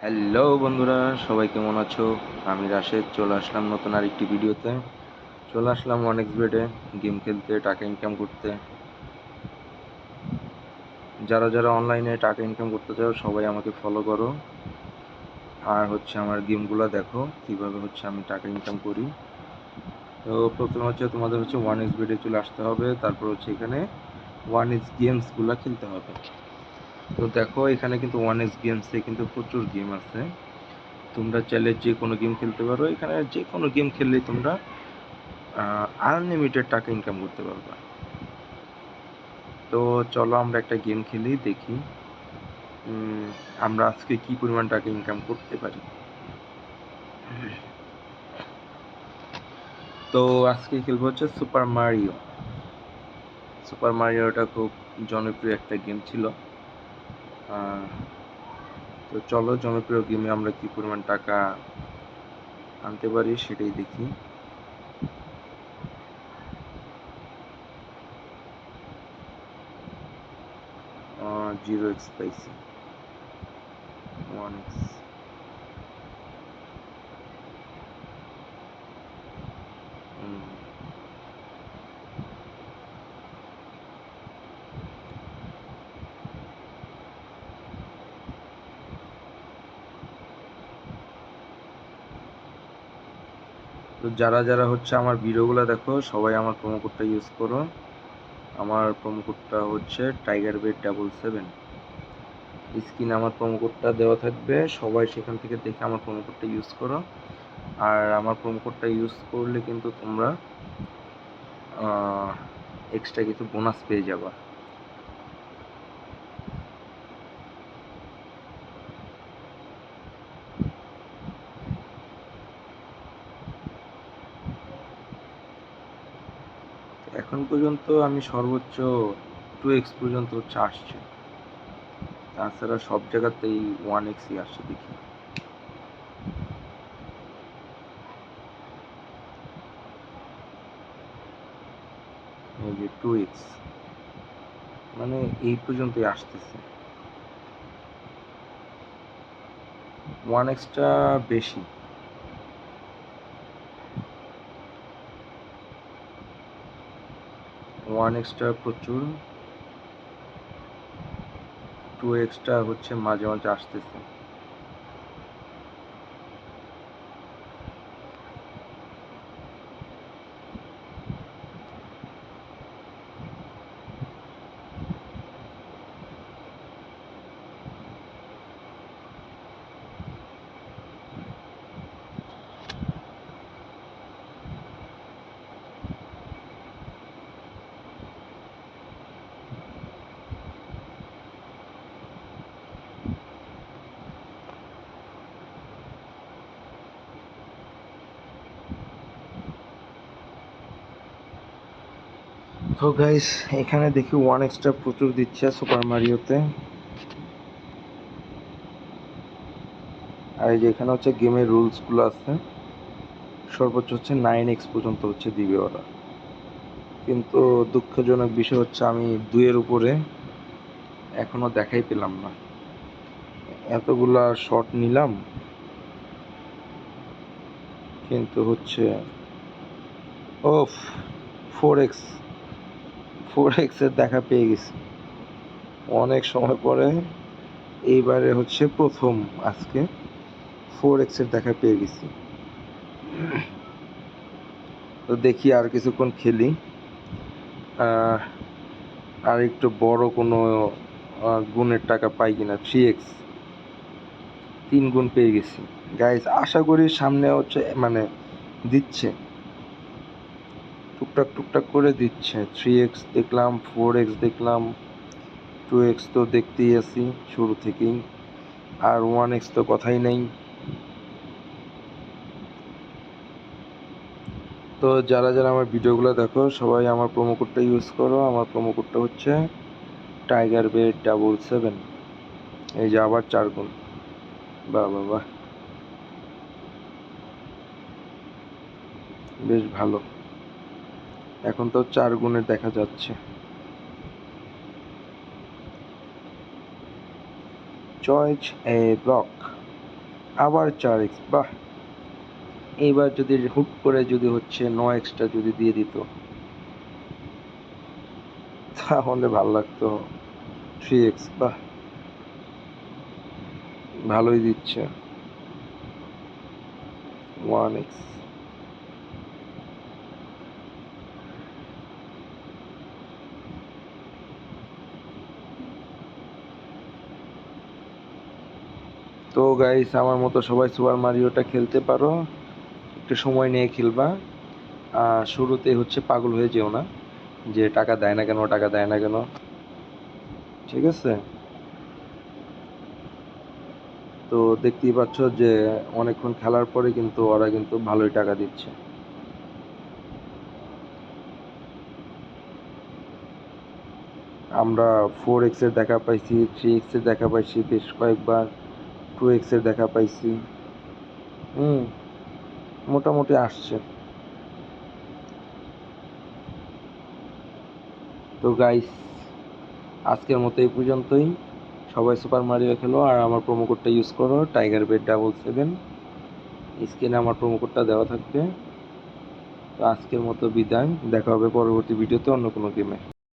Hello বন্ধুরা, সবাই কেমন আছো? আমি রাশেদ, চলে আসলাম নতুন আরেকটি ভিডিওতে। চলে আসলাম অনেক বেডে গেম খেলতে, টাকা ইনকাম করতে। যারা যারা অনলাইনে টাকা ইনকাম করতে চাও, সবাই আমাকে ফলো করো। আর হচ্ছে আমার গেমগুলো দেখো, কীভাবে হচ্ছে আমি টাকা ইনকাম করি। তো প্রথমে হচ্ছে তোমাদের হচ্ছে ওয়ান এক্স বেডে চলে আসতে হবে, তারপর হচ্ছে এখানে ওয়ান এক্স গেমসগুলো খেলতে হবে। তো দেখো, এখানে কিন্তু ওয়ান এক্স গেমসে কিন্তু প্রচুর গেম আছে। তোমরা চাইলে যে কোনো গেম খেলতে পারো। এখানে যে কোনো গেম খেললেই তোমরা আনলিমিটেড টাকা ইনকাম করতে পারবে। তো চলো আমরা একটা গেম খেলি, দেখি আমরা আজকে কি পরিমাণ টাকা ইনকাম করতে পারি। তো আজকে খেলব হচ্ছে সুপার মারিও সুপার মারিওটা খুব জনপ্রিয় একটা গেম ছিল। তো চলো জনপ্রিয় গেমে আমরা কি পরিমাণ টাকা আনতে পারি সেটাই দেখি। জিরো এক্স পাইছি ওয়ান এক্স তো যারা যারা হচ্ছে আমার ভিডিওগুলো দেখো, সবাই আমার প্রোমো কোডটা ইউজ করো। আমার প্রোমো কোডটা হচ্ছে টাইগার বেড ডাবল সেভেন স্ক্রিনে আমার প্রোমো কোডটা দেওয়া থাকবে, সবাই সেখান থেকে দেখে আমার প্রোমো কোডটা ইউজ করো। আর আমার প্রোমো কোডটা ইউজ করলে কিন্তু তোমরা এক্সট্রা কিছু বোনাস পেয়ে যাবা। এখন পর্যন্ত আমি সর্বোচ্চ টু এক্স পর্যন্ত হচ্ছে আসছে তাছাড়া সব জায়গাতেই ওয়ান এক্সই আসছে দেখি। এই যে টু এক্স মানে এই পর্যন্তই আসতেছে। ওয়ান এক্সটা বেশি। ওয়ান এক্সট্রা প্রচুর। টু এক্সট্রা হচ্ছে মাঝে মাঝে আসতেছে। তো গাইস এখানে দেখি ওয়ান এক্সট্রা প্রচুর দিচ্ছে সুপার মারিওতে আর এই যে এখানে হচ্ছে গেমের রুলসগুলো আছে। সর্বোচ্চ হচ্ছে নাইন এক্স পর্যন্ত হচ্ছে দিবে ওরা। কিন্তু দুঃখজনক বিষয় হচ্ছে আমি দুইয়ের উপরে এখনও দেখাই পেলাম না। এতগুলা শট নিলাম। কিন্তু হচ্ছে, ওফ ফোর এক্স ফোর এক্সের দেখা পেয়ে গেছি। অনেক সময় পরে এইবারে হচ্ছে প্রথম আজকে ফোর এক্সের দেখা পেয়ে গেছি। তো দেখি আর কিছুক্ষণ খেলি। আর একটু বড় কোনো গুণের টাকা পাই কিনা? থ্রি এক্স তিন গুণ পেয়ে গেছি। গাইজ আশা করি সামনে হচ্ছে মানে দিচ্ছে। টুকটাক টুকটাক করে দিচ্ছে। থ্রি এক্স দেখলাম ফোর এক্স দেখলাম টু এক্স তো দেখতেই আছি শুরু থেকেই। আর ওয়ান এক্স তো কথাই নেই। তো যারা যারা আমার ভিডিওগুলো দেখো, সবাই আমার প্রোমো কোডটা ইউজ করো। আমার প্রোমো কোডটা হচ্ছে টাইগার বেড ডাবল সেভেন এই যে আবার চার গুণ। বাহ বাহ বাহ। বেশ ভালো। এখন তো চার গুণের দেখা যাচ্ছে। A block. আবার চার এক্স, বাহ! এইবার যদি হুট করে যদি হচ্ছে ন এক্সটা যদি দিয়ে দিত, তাহলে ভালো লাগতো। থ্রি এক্স, বাহ! ভালোই দিচ্ছে। One X. তো গাইস আমার মতো সবাই সুপার মারিওটা খেলতে পারো। একটু সময় নিয়ে খেলবা। আর শুরুতে হচ্ছে পাগল হয়ে যেও না, যে টাকা দেয় না কেন, টাকা দেয় না কেন। ঠিক আছে? তো দেখতেই পাচ্ছ যে অনেকক্ষণ খেলার পরে কিন্তু ওরা কিন্তু ভালোই টাকা দিচ্ছে। আমরা ফোর এক্সের দেখা পাইছি থ্রি এক্সের দেখা পাইছি বেশ কয়েকবার। টু এক্স এক্সের দেখা পাইছি। হুম, মোটামুটি আসছে। তো গাইস আজকের মতো এই পর্যন্তই। সবাই সুপার মারিও খেলো আর আমার প্রোমো কোডটা ইউজ করো টাইগার বেড ডাবল সেভেন স্ক্রিনে আমার প্রোমো কোডটা দেওয়া থাকবে। তো আজকের মতো বিদায়, দেখা হবে পরবর্তী ভিডিওতে অন্য কোনো গেমে